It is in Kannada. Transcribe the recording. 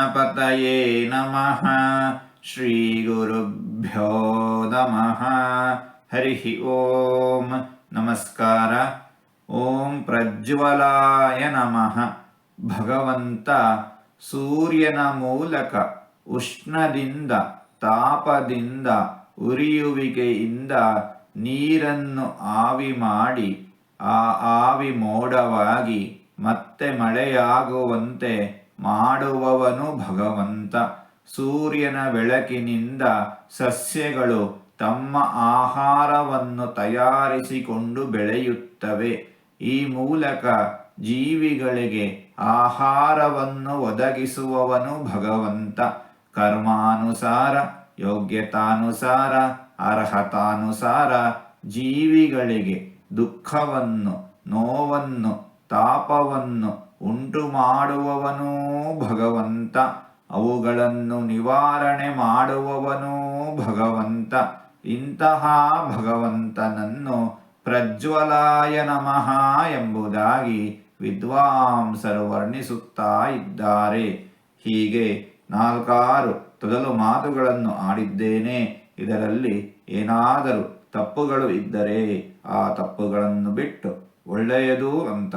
ಗಣಪತಯೇ ನಮಃ ಶ್ರೀಗುರುಭ್ಯೋ ನಮಃ ಹರಿ ಓಂ ನಮಸ್ಕಾರ ಓಂ ಪ್ರಜ್ವಲಾಯ ನಮಃ ಭಗವಂತ ಸೂರ್ಯನ ಮೂಲಕ ಉಷ್ಣದಿಂದ ತಾಪದಿಂದ ಉರಿಯುವಿಕೆಯಿಂದ ನೀರನ್ನು ಆವಿ ಮಾಡಿ, ಆ ಆವಿ ಮೋಡವಾಗಿ ಮತ್ತೆ ಮಳೆಯಾಗುವಂತೆ ಮಾಡುವವನು ಭಗವಂತ. ಸೂರ್ಯನ ಬೆಳಕಿನಿಂದ ಸಸ್ಯಗಳು ತಮ್ಮ ಆಹಾರವನ್ನು ತಯಾರಿಸಿಕೊಂಡು ಬೆಳೆಯುತ್ತವೆ. ಈ ಮೂಲಕ ಜೀವಿಗಳಿಗೆ ಆಹಾರವನ್ನು ಒದಗಿಸುವವನು ಭಗವಂತ. ಕರ್ಮಾನುಸಾರ, ಯೋಗ್ಯತಾನುಸಾರ, ಅರ್ಹತಾನುಸಾರ ಜೀವಿಗಳಿಗೆ ದುಃಖವನ್ನು, ನೋವನ್ನು ತಾಪವನ್ನು ಉಂಟು ಮಾಡುವವನೂ ಭಗವಂತ. ಅವುಗಳನ್ನು ನಿವಾರಣೆ ಮಾಡುವವನೂ ಭಗವಂತ. ಇಂತಹ ಭಗವಂತನನ್ನು ಪ್ರಜ್ವಲಾಯ ನಮಃ ಎಂಬುದಾಗಿ ವಿದ್ವಾಂಸರು ವರ್ಣಿಸುತ್ತಾ ಇದ್ದಾರೆ. ಹೀಗೆ ನಾಲ್ಕಾರು ತೊದಲು ಮಾತುಗಳನ್ನು ಆಡಿದ್ದೇನೆ. ಇದರಲ್ಲಿ ಏನಾದರೂ ತಪ್ಪುಗಳು ಇದ್ದರೆ ಆ ತಪ್ಪುಗಳನ್ನು ಬಿಟ್ಟು ಒಳ್ಳೆಯದು ಅಂತ.